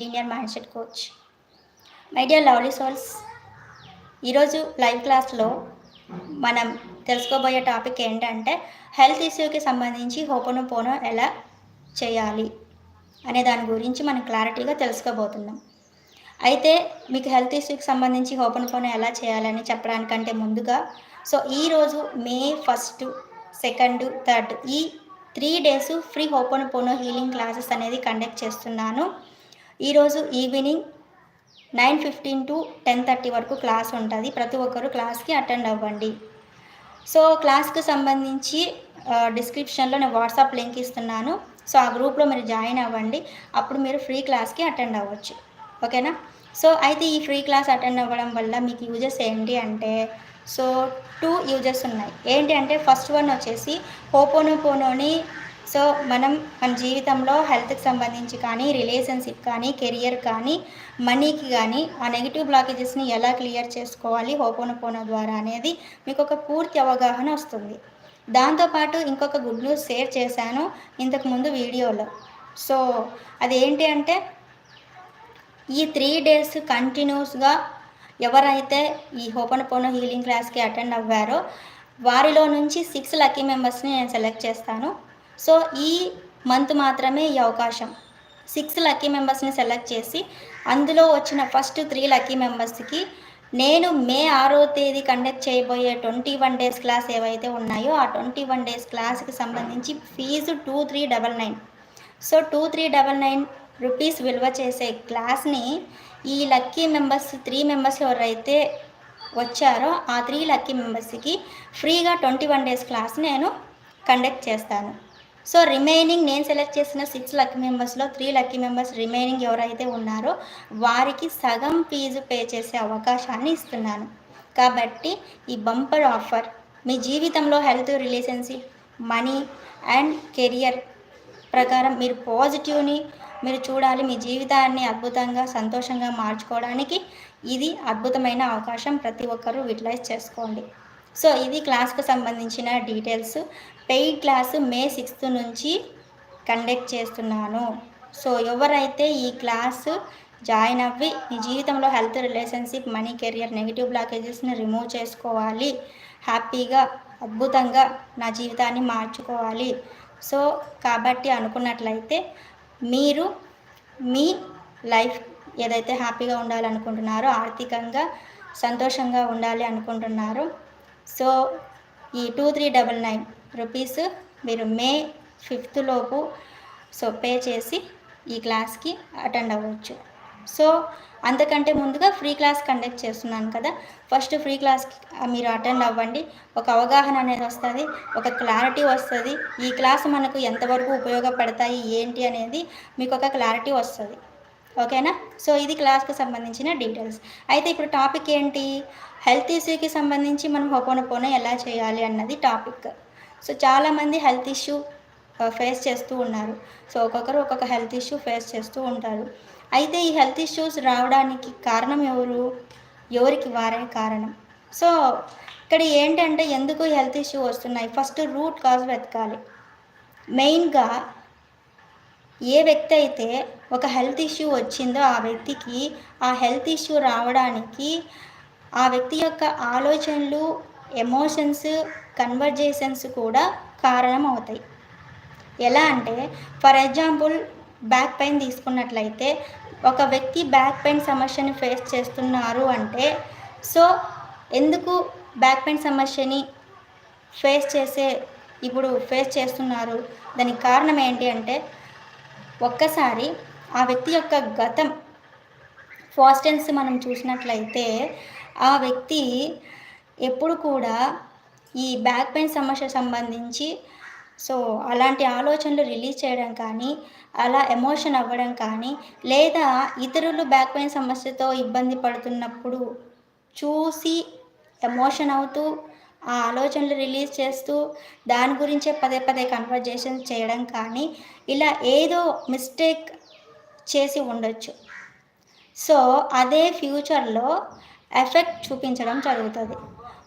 Senior mindset coach my dear lovely souls ఈరోజు live క్లాస్లో మనం తెలుసుకోబోయే టాపిక్ ఏంటంటే హెల్త్ ఇష్యూకి సంబంధించి హోపను పోను ఎలా చేయాలి అనే దాని గురించి మనం క్లారిటీగా తెలుసుకోబోతున్నాం. అయితే మీకు హెల్త్ ఇష్యూకి సంబంధించి హోపను పోను ఎలా చేయాలని చెప్పడానికంటే ముందుగా సో ఈరోజు మే ఫస్ట్ సెకండ్ థర్డ్ ఈ three days free ho'oponopono healing classes అనేది కండక్ట్ చేస్తున్నాను. ఈరోజు evening nine fifteen to ten thirty వరకు క్లాస్ ఉంటుంది. ప్రతి ఒక్కరు క్లాస్కి అటెండ్ అవ్వండి. సో క్లాస్కి సంబంధించి డిస్క్రిప్షన్లో నేను వాట్సాప్ లింక్ ఇస్తున్నాను. సో ఆ గ్రూప్లో మీరు జాయిన్ అవ్వండి. అప్పుడు మీరు ఫ్రీ క్లాస్కి అటెండ్ అవ్వచ్చు. ఓకేనా? సో అయితే ఈ ఫ్రీ క్లాస్ అటెండ్ అవ్వడం వల్ల మీకు యూజెస్ ఏంటి అంటే సో టూ యూజెస్ ఉన్నాయి. ఏంటి అంటే ఫస్ట్ వన్ వచ్చేసి హోపోనోపోనోని సో మనం మన జీవితంలో హెల్త్కి సంబంధించి కానీ రిలేషన్షిప్ కానీ కెరియర్ కానీ మనీకి కానీ ఆ నెగిటివ్ బ్లాకేజెస్ని ఎలా క్లియర్ చేసుకోవాలి హోపోనోపోనో ద్వారా అనేది మీకు ఒక పూర్తి అవగాహన వస్తుంది. దాంతోపాటు ఇంకొక గుడ్ న్యూస్ షేర్ చేశాను ఇంతకుముందు వీడియోలో. సో అదేంటి అంటే ఈ త్రీ డేస్ కంటిన్యూస్గా ఎవరైతే ఈ హోపన్ పోనో హీలింగ్ క్లాస్కి అటెండ్ అవ్వారో వారిలో నుంచి సిక్స్ లక్కీ మెంబర్స్ని నేను సెలెక్ట్ చేస్తాను. సో ఈ మంత్ మాత్రమే ఈ అవకాశం. సిక్స్ లక్కీ మెంబర్స్ని సెలెక్ట్ చేసి అందులో వచ్చిన ఫస్ట్ త్రీ లక్కీ మెంబర్స్కి నేను మే ఆరో తేదీ కండక్ట్ చేయబోయే ట్వంటీ వన్ డేస్ క్లాస్ ఏవైతే ఉన్నాయో ఆ ట్వంటీ వన్ డేస్ క్లాస్కి సంబంధించి fees two three double nine. So two three double nine rupees విలువ చేసే క్లాస్ని ఈ లక్కీ మెంబర్స్ త్రీ మెంబర్స్ ఎవరైతే వచ్చారో ఆ త్రీ లక్కీ మెంబర్స్కి ఫ్రీగా ట్వంటీ వన్ డేస్ క్లాస్ నేను కండక్ట్ చేస్తాను. సో రిమైనింగ్ నేను సెలెక్ట్ చేసిన సిక్స్ లక్కీ మెంబర్స్లో త్రీ లక్కీ మెంబర్స్ రిమైనింగ్ ఎవరైతే ఉన్నారో వారికి సగం ఫీజు పే చేసే అవకాశాన్ని ఇస్తున్నాను. కాబట్టి ఈ బంపర్ ఆఫర్ మీ జీవితంలో health relationship money and career ప్రకారం మీరు పాజిటివ్ని మీరు చూడాలి మీ జీవితాన్ని అద్భుతంగా సంతోషంగా మార్చుకోవడానికి ఇది అద్భుతమైన అవకాశం ప్రతి ఒక్కరూ యూటిలైజ్ చేసుకోండి. సో ఇది క్లాస్కు సంబంధించిన details paid class May sixth నుంచి కండక్ట్ చేస్తున్నాను. సో ఎవరైతే ఈ క్లాసు జాయిన్ అవ్వి మీ జీవితంలో health relationship money career negative బ్లాకేజెస్ని remove చేసుకోవాలి. హ్యాపీగా అద్భుతంగా నా జీవితాన్ని మార్చుకోవాలి. సో కాబట్టి అనుకున్నట్లయితే మీరు మీ లైఫ్ ఏదైతే హ్యాపీగా ఉండాలనుకుంటున్నారో ఆర్థికంగా సంతోషంగా ఉండాలి అనుకుంటున్నారో సో ఈ two three double nine rupees మీరు మే ఫిఫ్త్ లోపు సో పే చేసి ఈ క్లాస్కి అటెండ్ అవ్వచ్చు. సో అంతకంటే ముందుగా ఫ్రీ క్లాస్ కండక్ట్ చేస్తున్నాను కదా ఫస్ట్ ఫ్రీ క్లాస్కి మీరు అటెండ్ అవ్వండి. ఒక అవగాహన అనేది వస్తుంది ఒక క్లారిటీ వస్తుంది. ఈ క్లాస్ మనకు ఎంతవరకు ఉపయోగపడతాయి ఏంటి అనేది మీకు ఒక క్లారిటీ వస్తుంది. ఓకేనా? సో ఇది క్లాస్కి సంబంధించిన డీటెయిల్స్. అయితే ఇప్పుడు టాపిక్ ఏంటి? హెల్త్ ఇష్యూకి సంబంధించి మనం హోపోనపోన ఎలా చేయాలి అన్నది టాపిక్. సో చాలామంది హెల్త్ ఇష్యూ ఫేస్ చేస్తూ ఉన్నారు. సో ఒక్కొక్కరు ఒక్కొక్క హెల్త్ ఇష్యూ ఫేస్ చేస్తూ ఉంటారు. అయితే ఈ హెల్త్ ఇష్యూస్ రావడానికి కారణం ఎవరు? ఎవరికి వారే కారణం? సో ఇక్కడ ఏంటంటే ఎందుకు హెల్త్ ఇష్యూ వస్తున్నాయి? ఫస్ట్ రూట్ కాజ్ వెతకాలి. మెయిన్గా ఏ వ్యక్తి అయితే ఒక హెల్త్ ఇష్యూ వచ్చిందో ఆ వ్యక్తికి ఆ హెల్త్ ఇష్యూ రావడానికి ఆ వ్యక్తి యొక్క ఆలోచనలు ఎమోషన్స్ కన్వర్జేషన్స్ కూడా కారణం అవుతాయి ఎలా అంటే ఫర్ ఎగ్జాంపుల్ బ్యాక్ పెయిన్ తీసుకున్నట్లయితే ఒక వ్యక్తి బ్యాక్ పెయిన్ సమస్యని ఫేస్ చేస్తున్నారు అంటే సో ఎందుకు బ్యాక్ పెయిన్ సమస్యని ఫేస్ చేసే ఇప్పుడు ఫేస్ చేస్తున్నారు? దానికి కారణం ఏంటి అంటే ఒక్కసారి ఆ వ్యక్తి యొక్క గతం ఫాస్టెన్స్ మనం చూసినట్లయితే ఆ వ్యక్తి ఎప్పుడు కూడా ఈ బ్యాక్ పెయిన్ సమస్య సంబంధించి సో అలాంటి ఆలోచనలు రిలీజ్ చేయడం కానీ అలా ఎమోషన్ అవ్వడం కానీ లేదా ఇతరులు బ్యాక్ పెయిన్ సమస్యతో ఇబ్బంది పడుతున్నప్పుడు చూసి ఎమోషన్ అవుతూ ఆ ఆలోచనలు రిలీజ్ చేస్తూ దాని గురించే పదే పదే కన్వర్జేషన్ చేయడం కానీ ఇలా ఏదో మిస్టేక్ చేసి ఉండొచ్చు. సో అదే ఫ్యూచర్లో ఎఫెక్ట్ చూపించడం జరుగుతుంది.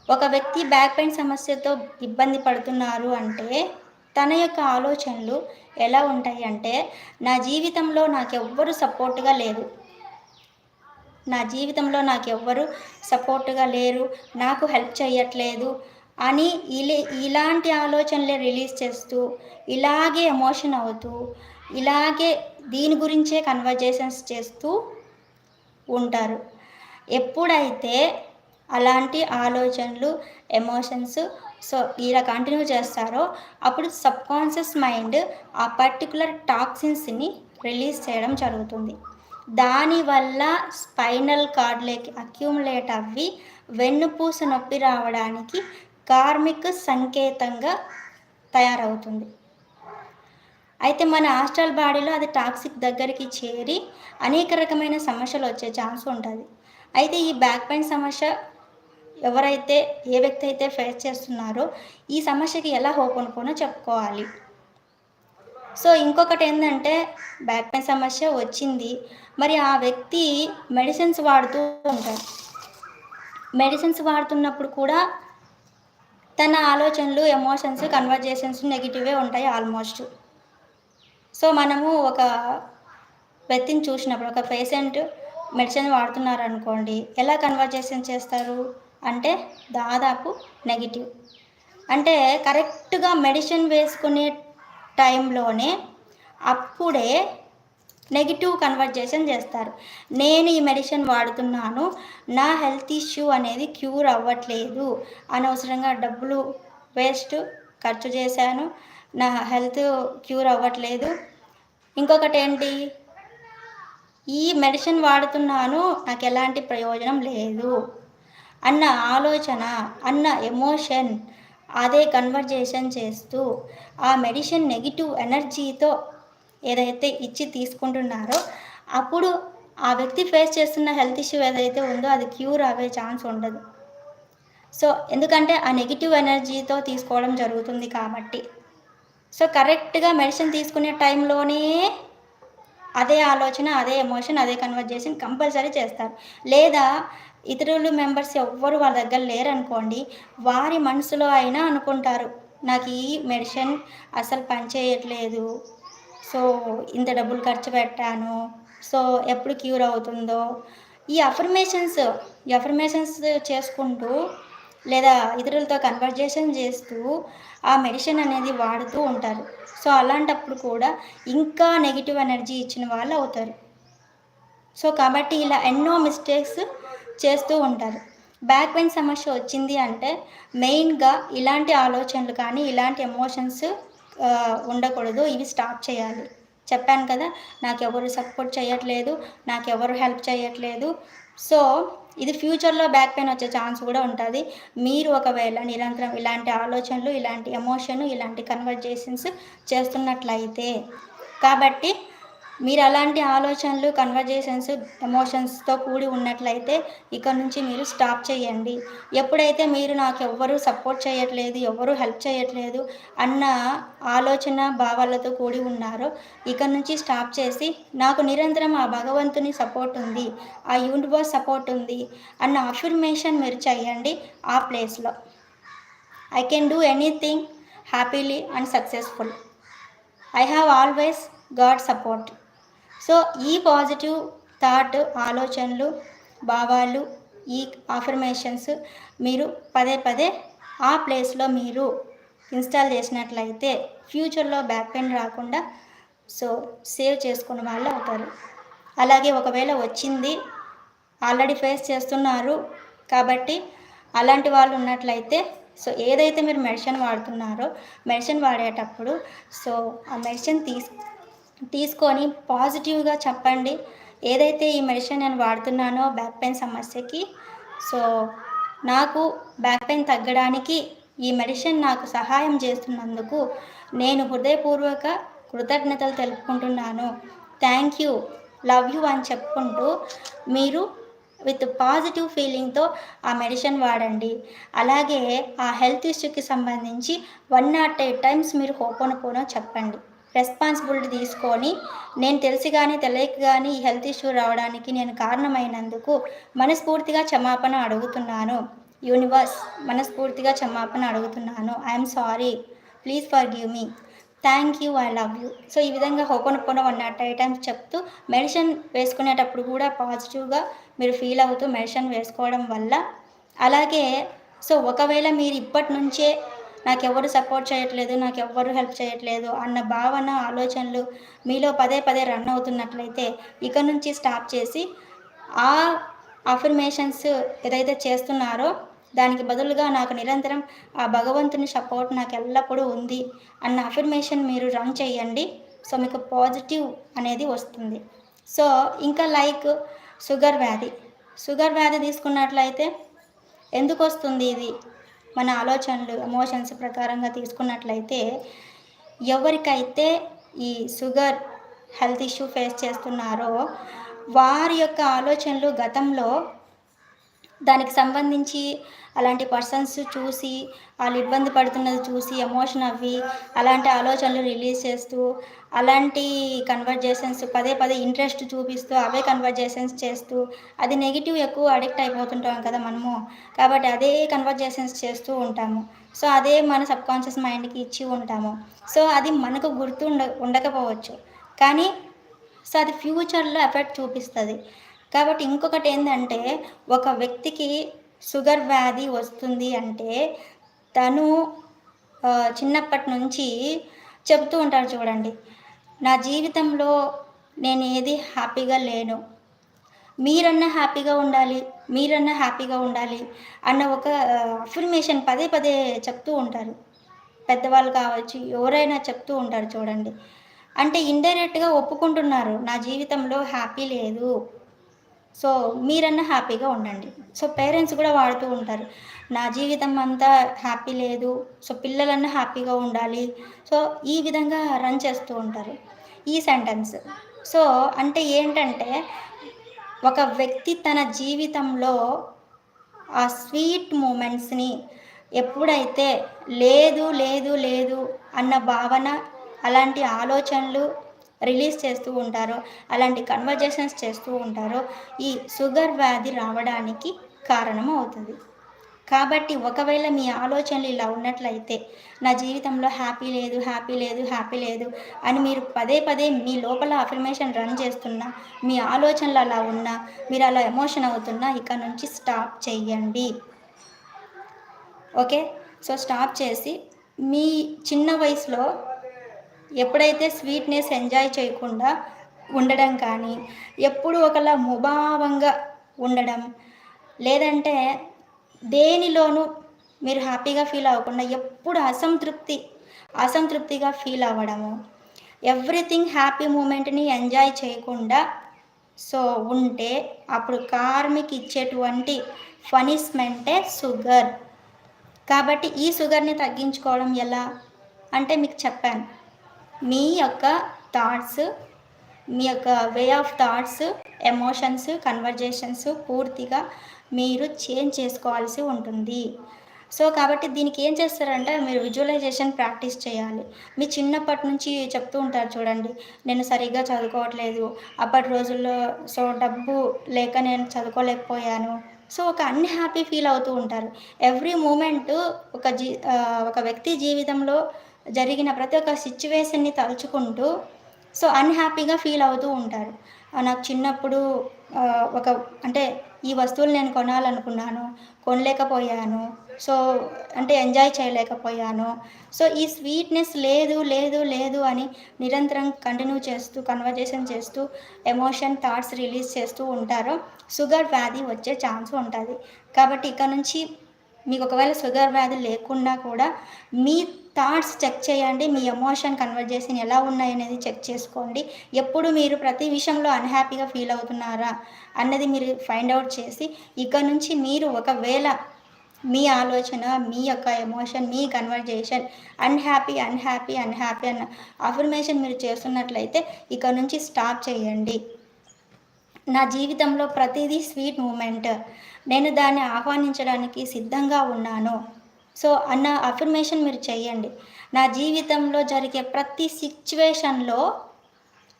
ఒక వ్యక్తి బ్యాక్ పెయిన్ సమస్యతో ఇబ్బంది పడుతున్నారు అంటే తన యొక్క ఆలోచనలు ఎలా ఉంటాయి అంటే నా జీవితంలో నాకెవ్వరు సపోర్ట్గా లేరు. నా జీవితంలో నాకు ఎవ్వరు సపోర్ట్గా లేరు. నాకు హెల్ప్ చేయట్లేదు అని ఇలా ఇలాంటి ఆలోచనలే రిలీజ్ చేస్తూ ఇలాగే ఎమోషన్ అవుతూ ఇలాగే దీని గురించే కన్వర్జేషన్స్ చేస్తూ ఉంటారు. ఎప్పుడైతే అలాంటి ఆలోచనలు ఎమోషన్స్ సో ఇలా కంటిన్యూ చేస్తారో అప్పుడు సబ్కాన్షియస్ మైండ్ ఆ పర్టికులర్ టాక్సిన్స్ని రిలీజ్ చేయడం జరుగుతుంది. దానివల్ల స్పైనల్ కార్డ్లోకి అక్యూములేట్ అవ్వి వెన్నుపూస నొప్పి రావడానికి కార్మిక సంకేతంగా తయారవుతుంది. అయితే మన హాస్టల్ బాడీలో అది టాక్సిక్ దగ్గరికి చేరి అనేక రకమైన సమస్యలు వచ్చే ఛాన్స్ ఉంటుంది. అయితే ఈ బ్యాక్ పెయిన్ సమస్య ఎవరైతే ఏ వ్యక్తి అయితే ఫేస్ చేస్తున్నారో ఈ సమస్యకి ఎలా హోప్ అనుకోనో చెప్పుకోవాలి. సో ఇంకొకటి ఏంటంటే బ్యాక్ పెయిన్ సమస్య వచ్చింది. మరి ఆ వ్యక్తి మెడిసిన్స్ వాడుతూ ఉంటారు మెడిసిన్స్ వాడుతున్నప్పుడు కూడా తన ఆలోచనలు ఎమోషన్స్ కన్వర్జేషన్స్ నెగిటివే ఉంటాయి ఆల్మోస్ట్. సో మనము ఒక వ్యక్తిని చూసినప్పుడు ఒక పేషెంట్ మెడిసిన్ వాడుతున్నారు అనుకోండి ఎలా కన్వర్జేషన్ చేస్తారు? అంటే దాదాపు నెగిటివ్ అంటే కరెక్ట్గా మెడిసిన్ వేసుకునే టైంలోనే అప్పుడే నెగిటివ్ కన్వర్జేషన్ చేస్తారు. నేను ఈ మెడిసిన్ వాడుతున్నాను నా హెల్త్ ఇష్యూ అనేది క్యూర్ అవ్వట్లేదు అనవసరంగా డబ్బులు వేస్ట్ ఖర్చు చేశాను నా హెల్త్ క్యూర్ అవ్వట్లేదు. ఇంకొకటి ఏంటి? ఈ మెడిసిన్ వాడుతున్నాను నాకు ఎలాంటి ప్రయోజనం లేదు. అన్న ఆలోచన అన్న ఎమోషన్ అదే కన్వర్జేషన్ చేస్తూ ఆ మెడిసిన్ నెగిటివ్ ఎనర్జీతో ఏదైతే ఇచ్చి తీసుకుంటున్నారో అప్పుడు ఆ వ్యక్తి ఫేస్ చేస్తున్న హెల్త్ ఇష్యూ ఏదైతే ఉందో అది క్యూర్ అవ్వే ఛాన్స్ ఉండదు. సో ఎందుకంటే ఆ నెగిటివ్ ఎనర్జీతో తీసుకోవడం జరుగుతుంది కాబట్టి. సో కరెక్ట్గా మెడిసిన్ తీసుకునే టైంలోనే అదే ఆలోచన అదే ఎమోషన్ అదే కన్వర్జేషన్ కంపల్సరీ చేస్తారు. లేదా ఇతరులు మెంబర్స్ ఎవ్వరు వాళ్ళ దగ్గర లేరనుకోండి వారి మనసులో అయినా అనుకుంటారు నాకు ఈ మెడిసిన్ అసలు పనిచేయట్లేదు సో ఇంత డబ్బులు ఖర్చు పెట్టాను సో ఎప్పుడు క్యూర్ అవుతుందో. ఈ అఫర్మేషన్స్ ఈ అఫర్మేషన్స్ చేసుకుంటూ లేదా ఇతరులతో కన్వర్జేషన్ చేస్తూ ఆ మెడిసిన్ అనేది వాడుతూ ఉంటారు. సో అలాంటప్పుడు కూడా ఇంకా నెగిటివ్ ఎనర్జీ ఇచ్చిన వాళ్ళు అవుతారు. సో కాబట్టి ఇలా ఎన్నో మిస్టేక్స్ చేస్తూ ఉంటారు. బ్యాక్ పెయిన్ సమస్య వచ్చింది అంటే మెయిన్గా ఇలాంటి ఆలోచనలు కానీ ఇలాంటి ఎమోషన్స్ ఉండకూడదు. ఇవి స్టాప్ చేయాలి. చెప్పాను కదా నాకు సపోర్ట్ చేయట్లేదు నాకు ఎవరు హెల్ప్ చేయట్లేదు. సో ఇది ఫ్యూచర్లో బ్యాక్ పెయిన్ వచ్చే ఛాన్స్ కూడా ఉంటుంది. మీరు ఒకవేళ నిరంతరం ఇలాంటి ఆలోచనలు ఇలాంటి ఎమోషన్ ఇలాంటి కన్వర్జేషన్స్ చేస్తున్నట్లయితే కాబట్టి మీరు అలాంటి ఆలోచనలు కన్వర్జేషన్స్ ఎమోషన్స్తో కూడి ఉన్నట్లయితే ఇక్కడ నుంచి మీరు స్టాప్ చేయండి. ఎప్పుడైతే మీరు నాకు ఎవ్వరూ సపోర్ట్ చేయట్లేదు ఎవరు హెల్ప్ చేయట్లేదు అన్న ఆలోచన భావాలతో కూడి ఉన్నారో ఇక నుంచి స్టాప్ చేసి నాకు నిరంతరం ఆ భగవంతుని సపోర్ట్ ఉంది ఆ యూనివర్స్ సపోర్ట్ ఉంది అన్న అఫర్మేషన్ మీరు చేయండి ఆ ప్లేస్లో I can do anything happily and successful I have always God support so ఈ పాజిటివ్ థాట్ ఆలోచనలు భావాలు ఈ ఆఫర్మేషన్స్ మీరు పదే పదే ఆ ప్లేస్లో మీరు ఇన్స్టాల్ చేసినట్లయితే ఫ్యూచర్లో బ్యాక్ పెయిన్ రాకుండా సో సేవ్ చేసుకున్న వాళ్ళు అవుతారు. అలాగే ఒకవేళ వచ్చింది ఆల్రెడీ ఫేస్ చేస్తున్నారు కాబట్టి అలాంటి వాళ్ళు ఉన్నట్లయితే సో ఏదైతే మీరు మెడిసిన్ వాడుతున్నారో మెడిసిన్ వాడేటప్పుడు సో ఆ మెడిసిన్ తీసు తీసుకొని పాజిటివ్గా చెప్పండి. ఏదైతే ఈ మెడిసిన్ నేను వాడుతున్నానో బ్యాక్ పెయిన్ సమస్యకి సో నాకు బ్యాక్ పెయిన్ తగ్గడానికి ఈ మెడిసిన్ నాకు సహాయం చేస్తున్నందుకు నేను హృదయపూర్వక కృతజ్ఞతలు తెలుపుకుంటున్నాను. Thank you. లవ్ యూ అని చెప్పుకుంటూ మీరు విత్ పాజిటివ్ ఫీలింగ్తో ఆ మెడిసిన్ వాడండి. అలాగే ఆ హెల్త్ ఇష్యూకి సంబంధించి వన్ నాట్ ఎయిట్ టైమ్స్ మీరు హోపోనపోనో చెప్పండి. రెస్పాన్సిబిలిటీ తీసుకొని నేను తెలిసి కానీ తెలియక కానీ ఈ హెల్త్ ఇష్యూ రావడానికి నేను కారణమైనందుకు మనస్ఫూర్తిగా క్షమాపణ అడుగుతున్నాను. యూనివర్స్ మనస్ఫూర్తిగా క్షమాపణ అడుగుతున్నాను. I'm sorry please forgive me thank you I love you so ఈ విధంగా ho'oponopono one naught eight times చెప్తూ మెడిసిన్ వేసుకునేటప్పుడు కూడా పాజిటివ్గా మీరు ఫీల్ అవుతూ మెడిసిన్ వేసుకోవడం వల్ల అలాగే సో ఒకవేళ మీరు ఇప్పటి నుంచే నాకెవరు సపోర్ట్ చేయట్లేదు నాకు ఎవ్వరు హెల్ప్ చేయట్లేదు అన్న భావన ఆలోచనలు మీలో పదే పదే రన్ అవుతున్నట్లయితే ఇక నుంచి స్టాప్ చేసి ఆ అఫర్మేషన్స్ ఏదైతే చేస్తున్నారో దానికి బదులుగా నాకు నిరంతరం ఆ భగవంతుని సపోర్ట్ నాకు ఎల్లప్పుడూ ఉంది అన్న అఫర్మేషన్ మీరు రన్ చేయండి. సో మీకు పాజిటివ్ అనేది వస్తుంది. సో ఇంకా లైక్ షుగర్ వ్యాధి. షుగర్ వ్యాధి తీసుకున్నట్లయితే ఎందుకు వస్తుంది ఇది? మన ఆలోచనలు ఎమోషన్స్ ప్రకారంగా తీసుకున్నట్లయితే ఎవరికైతే ఈ షుగర్ హెల్త్ ఇష్యూ ఫేస్ చేస్తున్నారో వారి యొక్క ఆలోచనలు గతంలో దానికి సంబంధించి అలాంటి పర్సన్స్ చూసి వాళ్ళు ఇబ్బంది పడుతున్నది చూసి ఎమోషన్ అవ్వి అలాంటి ఆలోచనలు రిలీజ్ చేస్తూ అలాంటి కన్వర్జేషన్స్ పదే పదే ఇంట్రెస్ట్ చూపిస్తూ అవే కన్వర్జేషన్స్ చేస్తూ అది నెగిటివ్ ఎక్కువ అడిక్ట్ అయిపోతుంటాం కదా మనము. కాబట్టి అదే కన్వర్జేషన్స్ చేస్తూ ఉంటాము. సో అదే మన సబ్కాన్షియస్ మైండ్కి ఇచ్చి ఉంటాము. సో అది మనకు గుర్తు ఉండ ఉండకపోవచ్చు. కానీ సో అది ఫ్యూచర్లో ఎఫెక్ట్ చూపిస్తుంది. కాబట్టి ఇంకొకటి ఏంటంటే ఒక వ్యక్తికి షుగర్ వ్యాధి వస్తుంది అంటే తను చిన్నప్పటి నుంచి చెబుతూ ఉంటారు చూడండి నా జీవితంలో నేను ఏది హ్యాపీగా లేను మీరన్నా హ్యాపీగా ఉండాలి మీరన్నా హ్యాపీగా ఉండాలి అన్న ఒక అఫర్మేషన్ పదే పదే చెప్తూ ఉంటారు. పెద్దవాళ్ళు కావచ్చు ఎవరైనా చెప్తూ ఉంటారు చూడండి. అంటే ఇండైరెక్ట్గా ఒప్పుకుంటున్నారు నా జీవితంలో హ్యాపీ లేదు. సో మీరన్నా హ్యాపీగా ఉండండి. సో పేరెంట్స్ కూడా వాడుతూ ఉంటారు. నా జీవితం అంతా హ్యాపీ లేదు. సో పిల్లలన్నా హ్యాపీగా ఉండాలి. సో ఈ విధంగా రన్ చేస్తూ ఉంటారు. ఈ సెంటెన్స్. సో అంటే ఏంటంటే ఒక వ్యక్తి తన జీవితంలో ఆ స్వీట్ మూమెంట్స్ని ఎప్పుడైతే లేదు లేదు లేదు అన్న భావన అలాంటి ఆలోచనలు రిలీజ్ చేస్తూ ఉంటారో. అలాంటి కన్వర్జేషన్స్ చేస్తూ ఉంటారో. ఈ షుగర్ వ్యాధి రావడానికి కారణం అవుతుంది. కాబట్టి ఒకవేళ మీ ఆలోచనలు ఇలా ఉన్నట్లయితే నా జీవితంలో హ్యాపీ లేదు హ్యాపీ లేదు హ్యాపీ లేదు అని మీరు పదే పదే మీ లోపల అఫర్మేషన్ రన్ చేస్తున్నా మీ ఆలోచనలు అలా ఉన్నా మీరు అలా ఎమోషన్ అవుతున్నా ఇక నుంచి స్టాప్ చెయ్యండి. ఓకే సో స్టాప్ చేసి మీ చిన్న వయసులో ఎప్పుడైతే స్వీట్నెస్ ఎంజాయ్ చేయకుండా ఉండడం కానీ ఎప్పుడు ఒకలా ముభావంగా ఉండడం లేదంటే దేనిలోనూ మీరు హ్యాపీగా ఫీల్ అవ్వకుండా ఎప్పుడు అసంతృప్తి అసంతృప్తిగా ఫీల్ అవ్వడము. ఎవ్రీథింగ్ హ్యాపీ మూమెంట్ని ఎంజాయ్ చేయకుండా సో ఉంటే అప్పుడు కార్మిక్ ఇచ్చేటువంటి పనిష్మెంటే షుగర్. కాబట్టి ఈ షుగర్ని తగ్గించుకోవడం ఎలా? అంటే మీకు చెప్పాను మీ యొక్క థాట్స్ మీ యొక్క way of thoughts emotions conversations పూర్తిగా మీరు చేంజ్ చేసుకోవాల్సి ఉంటుంది. సో కాబట్టి దీనికి ఏం చేస్తారంటే మీరు విజువలైజేషన్ ప్రాక్టీస్ చేయాలి. మీ చిన్నప్పటి నుంచి చెప్తూ ఉంటారు చూడండి నేను సరిగ్గా చదువుకోవట్లేదు అప్పటి రోజుల్లో సో డబ్బు లేక నేను చదువుకోలేకపోయాను. సో ఒక అన్హ్యాపీ ఫీల్ అవుతూ ఉంటారు. ఎవ్రీ మూమెంట్ ఒక జీ ఒక వ్యక్తి జీవితంలో జరిగిన ప్రతి ఒక్క సిచ్యువేషన్ని తలుచుకుంటూ సో అన్హ్యాపీగా ఫీల్ అవుతూ ఉంటారు. నాకు చిన్నప్పుడు ఒక అంటే ఈ వస్తువులు నేను కొనాలనుకున్నాను కొనలేకపోయాను. సో అంటే ఎంజాయ్ చేయలేకపోయాను. సో ఈ స్వీట్నెస్ లేదు లేదు లేదు అని నిరంతరం కంటిన్యూ చేస్తూ కన్వర్జేషన్ చేస్తూ ఎమోషన్ థాట్స్ రిలీజ్ చేస్తూ ఉంటారు. షుగర్ వ్యాధి వచ్చే ఛాన్స్ ఉంటుంది. కాబట్టి ఇక్కడ నుంచి మీకు ఒకవేళ షుగర్ వ్యాధి లేకుండా కూడా మీ థాట్స్ చెక్ చేయండి మీ ఎమోషన్ కన్వర్జేషన్ ఎలా ఉన్నాయనేది చెక్ చేసుకోండి. ఎప్పుడు మీరు ప్రతి విషయంలో అన్హ్యాపీగా ఫీల్ అవుతున్నారా అన్నది మీరు ఫైండ్ అవుట్ చేసి ఇక నుంచి మీరు ఒకవేళ మీ ఆలోచన మీ యొక్క ఎమోషన్ మీ కన్వర్జేషన్ అన్హ్యాపీ అన్హ్యాపీ అన్హ్యాపీ అన్న అఫర్మేషన్ మీరు చేస్తున్నట్లయితే ఇక నుంచి స్టాప్ చేయండి. నా జీవితంలో ప్రతిదీ స్వీట్ మూమెంట్. నేను దాన్ని ఆహ్వానించడానికి సిద్ధంగా ఉన్నాను. సో అన్న అఫర్మేషన్ మీరు చేయండి నా జీవితంలో జరిగే ప్రతి సిచ్యువేషన్లో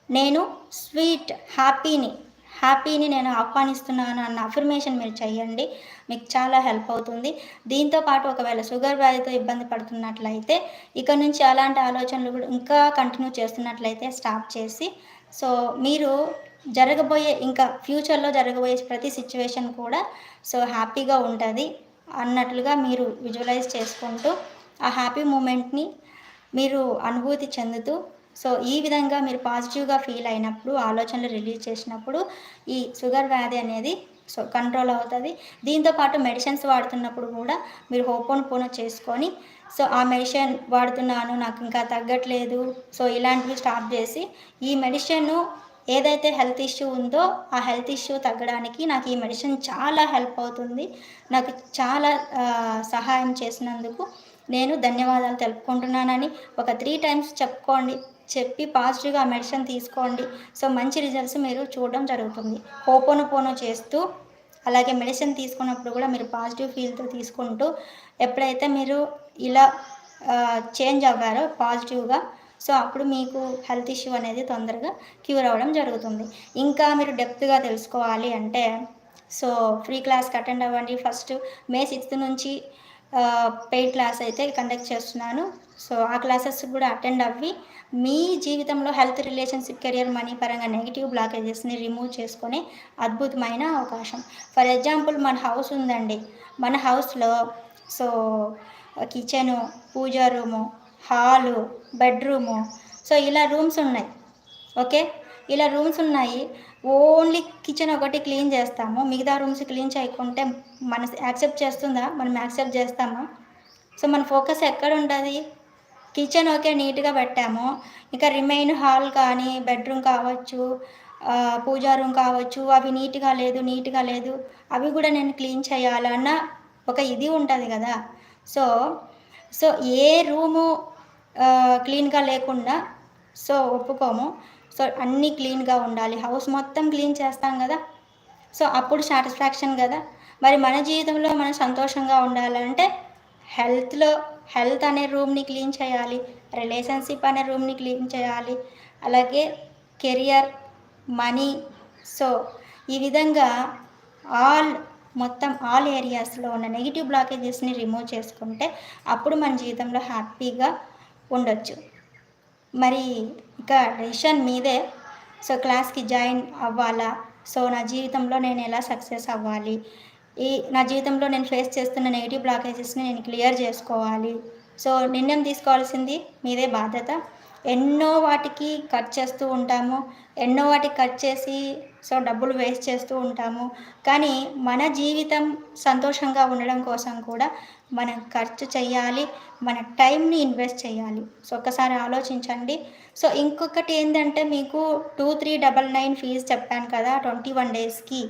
నేను స్వీట్ హ్యాపీని హ్యాపీని నేను ఆహ్వానిస్తున్నాను అన్న అఫర్మేషన్ మీరు చేయండి మీకు చాలా హెల్ప్ అవుతుంది. దీంతో పాటు ఒకవేళ షుగర్ వ్యాధితో ఇబ్బంది పడుతున్నట్లయితే ఇక నుంచి అలాంటి ఆలోచనలు కూడా ఇంకా కంటిన్యూ చేస్తున్నట్లయితే స్టాప్ చేసి సో మీరు జరగబోయే ఇంకా ఫ్యూచర్లో జరగబోయే ప్రతి సిచ్యువేషన్ కూడా సో హ్యాపీగా ఉంటుంది అన్నట్లుగా మీరు విజువలైజ్ చేసుకుంటూ ఆ హ్యాపీ మూమెంట్ని మీరు అనుభూతి చెందుతూ సో ఈ విధంగా మీరు పాజిటివ్గా ఫీల్ అయినప్పుడు ఆలోచనలు రిలీజ్ చేసినప్పుడు ఈ షుగర్ వ్యాధి అనేది సో కంట్రోల్ అవుతుంది. దీంతోపాటు మెడిసిన్స్ వాడుతున్నప్పుడు కూడా మీరు హోపోన్ పోను చేసుకొని సో ఆ మెడిసిన్ వాడుతున్నాను నాకు ఇంకా తగ్గట్లేదు సో ఇలాంటివి స్టాప్ చేసి ఈ మెడిసిన్ ఏదైతే హెల్త్ ఇష్యూ ఉందో ఆ హెల్త్ ఇష్యూ తగ్గడానికి నాకు ఈ మెడిసిన్ చాలా హెల్ప్ అవుతుంది. నాకు చాలా సహాయం చేసినందుకు నేను ధన్యవాదాలు తెలుపుకుంటున్నానని ఒక త్రీ టైమ్స్ చెప్పుకోండి. చెప్పి పాజిటివ్గా ఆ మెడిసిన్ తీసుకోండి. సో మంచి రిజల్ట్స్ మీరు చూడడం జరుగుతుంది. హోపోను పోను చేస్తూ అలాగే మెడిసిన్ తీసుకున్నప్పుడు కూడా మీరు పాజిటివ్ ఫీల్తో తీసుకుంటూ ఎప్పుడైతే మీరు ఇలా చేంజ్ అవ్వారో పాజిటివ్గా సో అప్పుడు మీకు హెల్త్ ఇష్యూ అనేది తొందరగా క్యూర్ అవ్వడం జరుగుతుంది. ఇంకా మీరు డెప్త్గా తెలుసుకోవాలి అంటే సో ఫ్రీ క్లాస్కి అటెండ్ అవ్వండి. ఫస్ట్ మే సిక్స్త్ నుంచి పెయిడ్ క్లాస్ అయితే కండక్ట్ చేస్తున్నాను. సో ఆ క్లాసెస్ కూడా అటెండ్ అవ్వి మీ జీవితంలో హెల్త్ రిలేషన్షిప్ కెరియర్ మనీ పరంగా నెగిటివ్ బ్లాకేజెస్ని రిమూవ్ చేసుకునే అద్భుతమైన అవకాశం. ఫర్ ఎగ్జాంపుల్ మన హౌస్ ఉందండి. మన హౌస్లో so kitchen puja room hall bedroom. So ఇలా రూమ్స్ ఉన్నాయి. ఓకే? ఇలా రూమ్స్ ఉన్నాయి. ఓన్లీ కిచెన్ ఒకటి క్లీన్ చేస్తాము. మిగతా రూమ్స్ క్లీన్ చేయకుంటే మన యాక్సెప్ట్ చేస్తుందా? మనం యాక్సెప్ట్ చేస్తామా? సో మన ఫోకస్ ఎక్కడ ఉంటుంది? కిచెన్ ఓకే నీట్గా పెట్టాము. ఇంకా రిమైన్ హాల్ కానీ బెడ్రూమ్ కావచ్చు పూజా రూమ్ కావచ్చు అవి నీట్గా లేదు నీట్గా లేదు అవి కూడా నేను క్లీన్ చేయాలన్న ఒక ఇది ఉంటుంది కదా. సో సో ఏ రూము క్లీన్గా లేకుండా సో ఒప్పుకోము. సో అన్నీ క్లీన్గా ఉండాలి. హౌస్ మొత్తం క్లీన్ చేస్తాం కదా. సో అప్పుడు సాటిస్ఫాక్షన్ కదా. మరి మన జీవితంలో మనం సంతోషంగా ఉండాలంటే హెల్త్లో హెల్త్ అనే రూమ్ని క్లీన్ చేయాలి. రిలేషన్షిప్ అనే రూమ్ని క్లీన్ చేయాలి. అలాగే కెరియర్ మనీ. సో ఈ విధంగా ఆల్ మొత్తం ఆల్ ఏరియాస్లో ఉన్న నెగిటివ్ బ్లాకేజెస్ని రిమూవ్ చేసుకుంటే అప్పుడు మన జీవితంలో హ్యాపీగా ఉండొచ్చు. మరి ఇక డెసిషన్ మీదే. సో క్లాస్కి జాయిన్ అవ్వాలా? సో నా జీవితంలో నేను ఎలా సక్సెస్ అవ్వాలి? ఈ నా జీవితంలో నేను ఫేస్ చేస్తున్న నెగిటివ్ బ్లాకేజెస్ని నేను క్లియర్ చేసుకోవాలి. సో నిర్ణయం తీసుకోవాల్సింది మీదే బాధ్యత. ఎన్నో వాటికి కట్ చేస్తూ ఉంటాము. ఎన్నో వాటికి కట్ చేసి సో డబ్బులు వేస్ట్ చేస్తూ ఉంటాము. కానీ మన జీవితం సంతోషంగా ఉండడం కోసం కూడా మనం ఖర్చు చేయాలి మన టైంని ఇన్వెస్ట్ చేయాలి. సో ఒక్కసారి ఆలోచించండి. సో ఇంకొకటి ఏంటంటే మీకు two three double nine fees చెప్పాను కదా ట్వంటీ వన్ డేస్కి.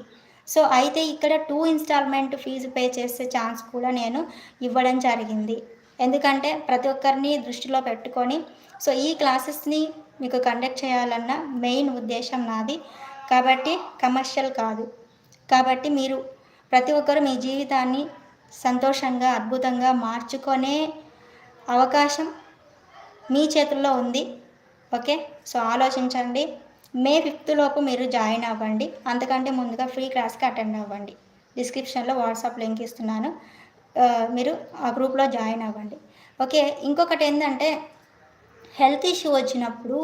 సో అయితే ఇక్కడ టూ ఇన్స్టాల్మెంట్ ఫీజు పే చేసే ఛాన్స్ కూడా నేను ఇవ్వడం జరిగింది. ఎందుకంటే ప్రతి ఒక్కరిని దృష్టిలో పెట్టుకొని సో ఈ క్లాసెస్ని మీకు కండక్ట్ చేయాలన్న మెయిన్ ఉద్దేశం నాది. కాబట్టి కమర్షియల్ కాదు. కాబట్టి మీరు ప్రతి ఒక్కరు మీ జీవితాన్ని సంతోషంగా అద్భుతంగా మార్చుకునే అవకాశం మీ చేతుల్లో ఉంది. ఓకే? సో ఆలోచించండి. మే ఫిఫ్త్ లోపు మీరు జాయిన్ అవ్వండి. అంతకంటే ముందుగా ఫ్రీ క్లాస్కి అటెండ్ అవ్వండి. డిస్క్రిప్షన్లో వాట్సాప్ లింక్ ఇస్తున్నాను. మీరు ఆ గ్రూప్లో జాయిన్ అవ్వండి. ఓకే? ఇంకొకటి ఏంటంటే హెల్త్ ఇష్యూ వచ్చినప్పుడు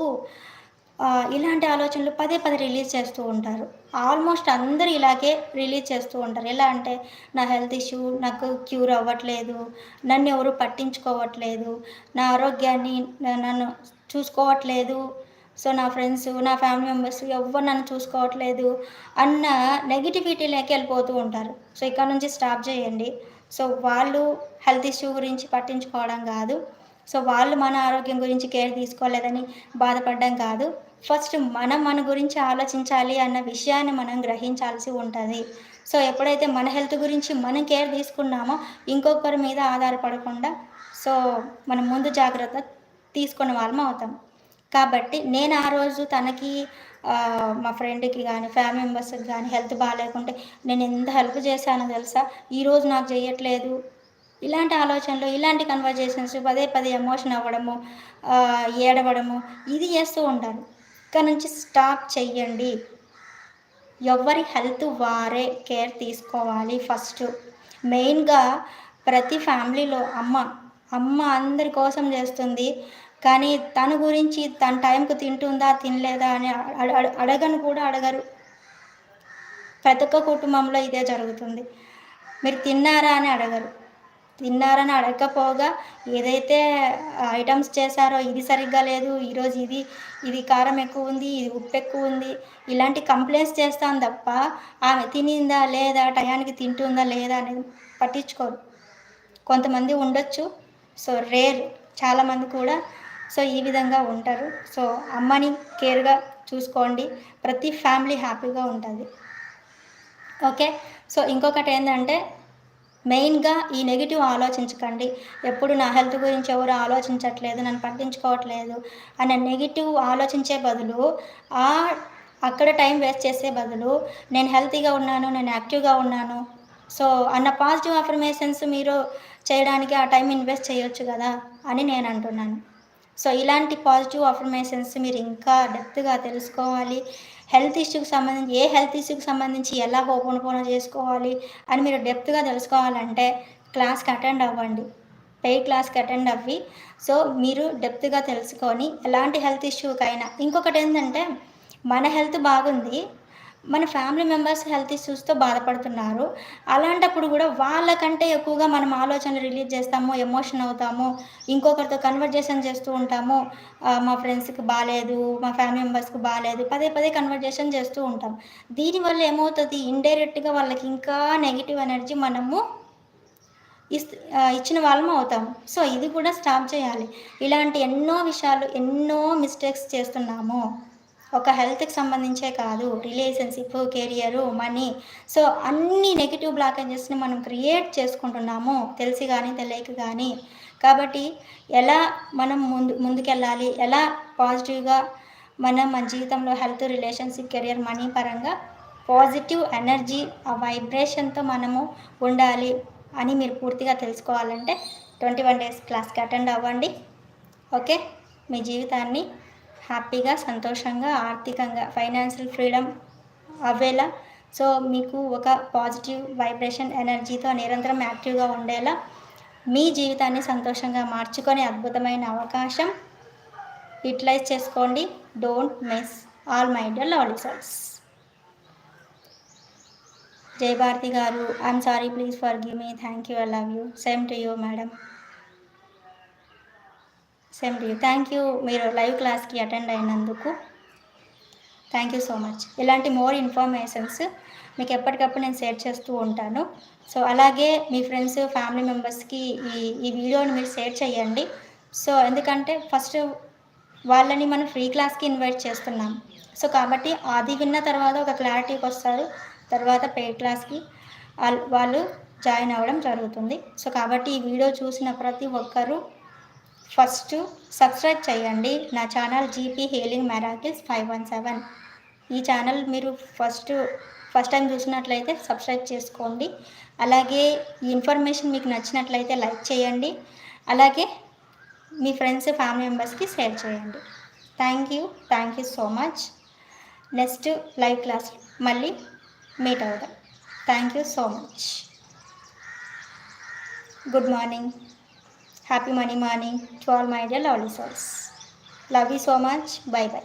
ఇలాంటి ఆలోచనలు పదే పదే రిలీజ్ చేస్తూ ఉంటారు. ఆల్మోస్ట్ అందరూ ఇలాగే రిలీజ్ చేస్తూ ఉంటారు. ఎలా అంటే నా హెల్త్ ఇష్యూ నాకు క్యూర్ అవ్వట్లేదు నన్ను ఎవరు పట్టించుకోవట్లేదు నా ఆరోగ్యాన్ని నన్ను చూసుకోవట్లేదు సో నా ఫ్రెండ్స్ నా ఫ్యామిలీ మెంబర్స్ ఎవరు నన్ను చూసుకోవట్లేదు అన్న నెగిటివిటీలోకి వెళ్ళిపోతూ ఉంటారు. సో ఇక్కడ నుంచి స్టాప్ చేయండి. సో వాళ్ళు హెల్త్ ఇష్యూ గురించి పట్టించుకోవడం కాదు. సో వాళ్ళు మన ఆరోగ్యం గురించి కేర్ తీసుకోలేదని బాధపడడం కాదు. ఫస్ట్ మనం మన గురించి ఆలోచించాలి అన్న విషయాన్ని మనం గ్రహించాల్సి ఉంటుంది. సో ఎప్పుడైతే మన హెల్త్ గురించి మనం కేర్ తీసుకున్నామో ఇంకొకరి మీద ఆధారపడకుండా సో మనం ముందు జాగ్రత్త తీసుకున్న వాళ్ళం అవుతాం. కాబట్టి నేను ఆ రోజు తనకి మా ఫ్రెండ్కి కానీ ఫ్యామిలీ మెంబర్స్కి కానీ హెల్త్ బాగాలేకుంటే నేను ఎంత హెల్ప్ చేశానో తెలుసా? ఈరోజు నాకు చేయట్లేదు. ఇలాంటి ఆలోచనలు ఇలాంటి కన్వర్జేషన్స్ పదే పదే ఎమోషన్ అవ్వడము ఏడవడము ఇది చేస్తూ ఉంటారు. ఇక్కడ నుంచి స్టాప్ చెయ్యండి. ఎవరి హెల్త్ వారే కేర్ తీసుకోవాలి ఫస్ట్ మెయిన్గా ప్రతి ఫ్యామిలీలో అమ్మ అమ్మ అందరి కోసం చేస్తుంది. కానీ తన గురించి తన టైంకు తింటుందా తినలేదా అని అడగను కూడా అడగరు. ప్రతి ఒక్క కుటుంబంలో ఇదే జరుగుతుంది. మీరు తిన్నారా అని అడగరు. తిన్నారని అడగకపోగా ఏదైతే ఐటమ్స్ చేశారో ఇది సరిగ్గా లేదు ఈరోజు ఇది ఇది కారం ఎక్కువ ఉంది ఇది ఉప్పు ఎక్కువ ఉంది ఇలాంటి కంప్లైంట్స్ చేస్తాను తప్ప ఆమె తినిందా లేదా టయానికి తింటుందా లేదా అనేది పట్టించుకోరు. కొంతమంది ఉండొచ్చు సో రేర్ చాలామంది కూడా సో ఈ విధంగా ఉంటారు. సో అమ్మని కేర్గా చూసుకోండి ప్రతి ఫ్యామిలీ హ్యాపీగా ఉంటుంది. ఓకే సో ఇంకొకటి ఏంటంటే మెయిన్గా ఈ నెగిటివ్ ఆలోచించకండి. ఎప్పుడు నా హెల్త్ గురించి ఎవరు ఆలోచించట్లేదు నన్ను పట్టించుకోవట్లేదు అనే నెగిటివ్ ఆలోచించే బదులు ఆ అక్కడ టైం వేస్ట్ చేసే బదులు నేను హెల్తీగా ఉన్నాను నేను యాక్టివ్గా ఉన్నాను. సో అన్న పాజిటివ్ అఫర్మేషన్స్ మీరు చేయడానికి ఆ టైం ఇన్వెస్ట్ చేయొచ్చు కదా అని నేను అంటున్నాను. సో ఇలాంటి పాజిటివ్ అఫర్మేషన్స్ మీరు ఇంకా డెప్త్గా తెలుసుకోవాలి. హెల్త్ ఇష్యూకి సంబంధించి ఏ హెల్త్ ఇష్యూకి సంబంధించి ఎలా ఓపెన్ చేసుకోవాలి అని మీరు డెప్త్గా తెలుసుకోవాలంటే క్లాస్కి అటెండ్ అవ్వండి. పెయిడ్ క్లాస్కి అటెండ్ అవ్వి. సో మీరు డెప్త్గా తెలుసుకొని ఎలాంటి హెల్త్ ఇష్యూకైనా ఇంకొకటి ఏంటంటే మన హెల్త్ బాగుంది మన ఫ్యామిలీ మెంబర్స్ హెల్త్ ఇష్యూస్తో బాధపడుతున్నారు. అలాంటప్పుడు కూడా వాళ్ళకంటే ఎక్కువగా మనం ఆలోచనలు రిలీజ్ చేస్తాము ఎమోషన్ అవుతాము ఇంకొకరితో కన్వర్జేషన్ చేస్తూ ఉంటాము. మా ఫ్రెండ్స్కి బాగాలేదు మా ఫ్యామిలీ మెంబర్స్కి బాగాలేదు పదే పదే కన్వర్జేషన్ చేస్తూ ఉంటాం. దీనివల్ల ఏమవుతుంది? ఇండైరెక్ట్గా వాళ్ళకి ఇంకా నెగిటివ్ ఎనర్జీ మనము ఇచ్చిన వాళ్ళము అవుతాం. సో ఇది కూడా స్టాప్ చేయాలి. ఇలాంటి ఎన్నో విషయాలు ఎన్నో మిస్టేక్స్ చేస్తున్నాము. ఒక హెల్త్కి సంబంధించే కాదు రిలేషన్షిప్ కెరియరు మనీ సో అన్ని నెగిటివ్ బ్లాకేజెస్ని మనం క్రియేట్ చేసుకుంటున్నాము తెలిసి కానీ తెలియక కానీ కాబట్టి ఎలా మనం ముందు ముందుకెళ్ళాలి? ఎలా పాజిటివ్గా మనం మన జీవితంలో హెల్త్ రిలేషన్షిప్ కెరియర్ మనీ పరంగా పాజిటివ్ ఎనర్జీ ఆ వైబ్రేషన్తో మనము ఉండాలి అని మీరు పూర్తిగా తెలుసుకోవాలంటే ట్వంటీ వన్ డేస్ క్లాస్కి అటెండ్ అవ్వండి. ఓకే? మీ జీవితాన్ని హ్యాపీగా సంతోషంగా ఆర్థికంగా ఫైనాన్షియల్ ఫ్రీడమ్ అవ్వేలా. సో మీకు ఒక పాజిటివ్ వైబ్రేషన్ ఎనర్జీతో నిరంతరం యాక్టివ్గా ఉండేలా మీ జీవితాన్ని సంతోషంగా మార్చుకొని అద్భుతమైన అవకాశం యూటిలైజ్ చేసుకోండి. Don't miss all my dear లాలిసల్స్ Jai గారు I'm sorry please forgive me. Thank you. I love you. Same to you madam. Same to thank you మీరు లైవ్ క్లాస్కి అటెండ్ అయినందుకు. థ్యాంక్ యూ సో మచ్ ఇలాంటి మోర్ ఇన్ఫర్మేషన్స్ మీకు ఎప్పటికప్పుడు నేను share చేస్తూ ఉంటాను. సో అలాగే మీ ఫ్రెండ్స్ ఫ్యామిలీ మెంబర్స్కి ఈ ఈ వీడియోని మీరు షేర్ చేయండి. సో ఎందుకంటే ఫస్ట్ వాళ్ళని మనం ఫ్రీ క్లాస్కి ఇన్వైట్ చేస్తున్నాం. సో కాబట్టి అది విన్న తర్వాత ఒక క్లారిటీకి వస్తారు. తర్వాత పే క్లాస్కి వాళ్ళు జాయిన్ అవ్వడం జరుగుతుంది. సో కాబట్టి ఈ వీడియో చూసిన ప్రతి ఒక్కరూ ఫస్ట్ సబ్స్క్రైబ్ చేయండి. నా channel GP healing miracles five one seven. ఈ ఛానల్ మీరు ఫస్ట్ ఫస్ట్ టైం చూసినట్లయితే సబ్స్క్రైబ్ చేసుకోండి. అలాగే ఈ ఇన్ఫర్మేషన్ మీకు నచ్చినట్లయితే లైక్ చేయండి. అలాగే మీ ఫ్రెండ్స్ ఫ్యామిలీ మెంబర్స్కి షేర్ చేయండి. Thank you thank you so much. Next live class మళ్ళీ మీట్ అవుదాం. Thank you so much. Good morning. Happy money morning to all my dear lovely souls. Love you so much. Bye bye.